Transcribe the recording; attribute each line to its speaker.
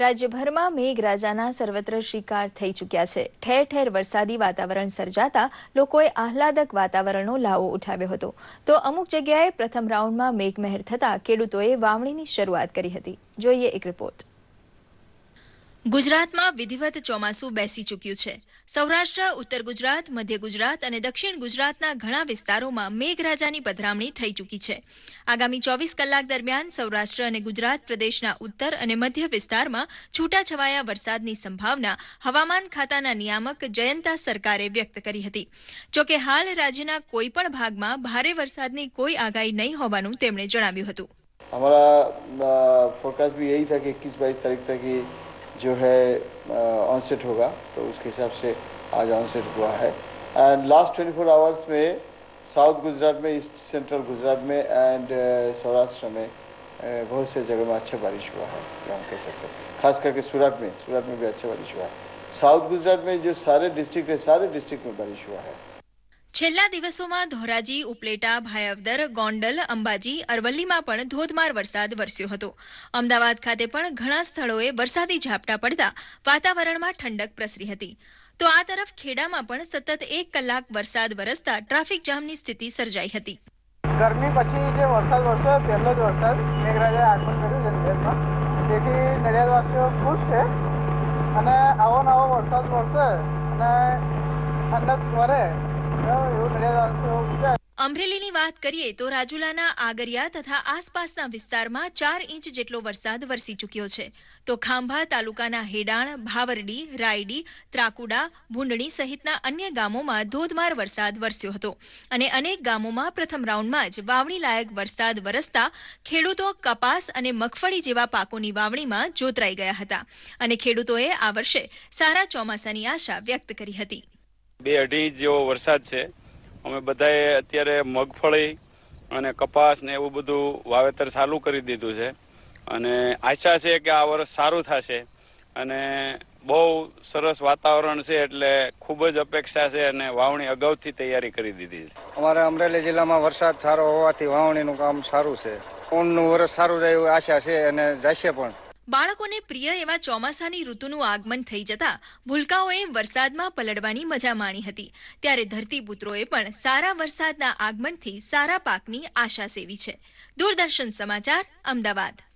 Speaker 1: રાજ્યભરમાં મેઘરાજાના સર્વત્ર શિકાર થઈ ચૂક્યા છે. ઠેર ઠેર વરસાદી વાતાવરણ સર્જાતા લોકોએ આહલાદક વાતાવરણનો લાવો ઉઠાવ્યો હતો. તો અમુક જગ્યાએ પ્રથમ રાઉન્ડમાં મેઘમહેર થતા ખેડૂતોએ વાવણીની શરૂઆત કરી હતી. જોઈએ એક રિપોર્ટ ગુજરાતમાં વિધિવત ચોમાસું બેસી ચૂક્યું છે. સૌરાષ્ટ્ર, ઉત્તર ગુજરાત, મધ્ય ગુજરાત અને દક્ષિણ ગુજરાતના ઘણા વિસ્તારોમાં મેઘરાજાની પધરામણી થઈ ચૂકી છે. આગામી ચોવીસ કલાક દરમિયાન સૌરાષ્ટ્ર અને ગુજરાત પ્રદેશના ઉત્તર અને મધ્ય વિસ્તારમાં છૂટાછવાયા વરસાદની સંભાવના હવામાન ખાતાના નિયામક જયંતા સરકારે વ્યક્ત કરી હતી. જોકે હાલ રાજ્યના કોઈપણ ભાગમાં ભારે વરસાદની કોઈ આગાહી નહીં હોવાનું તેમણે જણાવ્યું હતું.
Speaker 2: અમારા ફોરકાસ્ટ ભી યહી થા કે એકવીસ બાઈસ તારીખ તક जो है ऑनसेट होगा तो उसके हिसाब से आज ऑनसेट हुआ है। एंड लास्ट 24 आवर्स में साउथ गुजरात में ईस्ट सेंट्रल गुजरात में एंड सौराष्ट्र में बहुत से जगह में अच्छा बारिश हुआ है, ये हम कह सकते हैं। खास करके सूरत में सूरत में भी अच्छा बारिश हुआ है। साउथ गुजरात में जो सारे डिस्ट्रिक्ट है, सारे डिस्ट्रिक्ट में बारिश हुआ है।
Speaker 1: છેલ્લા દિવસોમાં ધોરાજી, ઉપલેટા, ભાયવદર, ગોંડલ, અંબાજી, અરવલ્લીમાં પણ ધોધમાર વરસાદ વરસ્યો હતો. અમદાવાદ ખાતે પણ ઘણા સ્થળોએ વરસાદી ઝાપટા પડતા વાતાવરણમાં ઠંડક પ્રસરી હતી. તો આ તરફ ખેડામાં પણ સતત એક કલાક વરસાદ વરસતા ટ્રાફિક જામની સ્થિતિ સર્જાઈ હતી.
Speaker 3: ગરમી પછી જે વરસાદ વરસ્યો પહેલો જ વરસાદ મેઘરાજાએ આગમન કર્યું છે તેથી નડિયાદવાસીઓ ખુશ છે. અને આવો નવો વરસાદ વરસે અને ઠંડક વરે
Speaker 1: અમરેલીની વાત કરીએ તો રાજુલાના આગરિયા તથા આસપાસના વિસ્તારમાં ચાર ઇંચ જેટલો વરસાદ વરસી ચૂક્યો છે. તો ખાંભા તાલુકાના હેડાણ, ભાવરડી, રાયડી, ત્રાકુડા, ભૂંડણી સહિતના અન્ય ગામોમાં ધોધમાર વરસાદ વરસ્યો હતો. અને અનેક ગામોમાં પ્રથમ રાઉન્ડમાં જ વાવણી લાયક વરસાદ વરસતા ખેડૂતો કપાસ અને મગફળી જેવા પાકોની વાવણીમાં જોતરાઈ ગયા હતા. અને ખેડૂતોએ આ વર્ષે સારા ચોમાસાની આશા વ્યક્ત કરી હતી.
Speaker 4: બે અઢી જેવો વરસાદ છે. અમે બધાએ અત્યારે મગફળી અને કપાસ ને એવું બધું વાવેતર ચાલુ કરી દીધું છે. અને આશા છે કે આ વર્ષ સારું થશે. અને બહુ સરસ વાતાવરણ છે એટલે ખૂબ જ અપેક્ષા છે અને વાવણી અગાઉથી તૈયારી કરી દીધી છે.
Speaker 3: અમારે અમરેલી જિલ્લામાં વરસાદ સારો હોવાથી વાવણીનું કામ સારું છે. ઊનનું વરસ સારું જાય એવી આશા છે અને જશે પણ.
Speaker 1: બાળકોને પ્રિય એવા ચોમાસાની ઋતુનું આગમન થઈ જતા ભૂલકાઓએ વરસાદમાં પલળવાની મજા માણી હતી. ત્યારે ધરતીપુત્રોએ પણ સારા વરસાદના આગમનથી સારા પાકની આશા સેવી છે. દૂરદર્શન સમાચાર અમદાવાદ.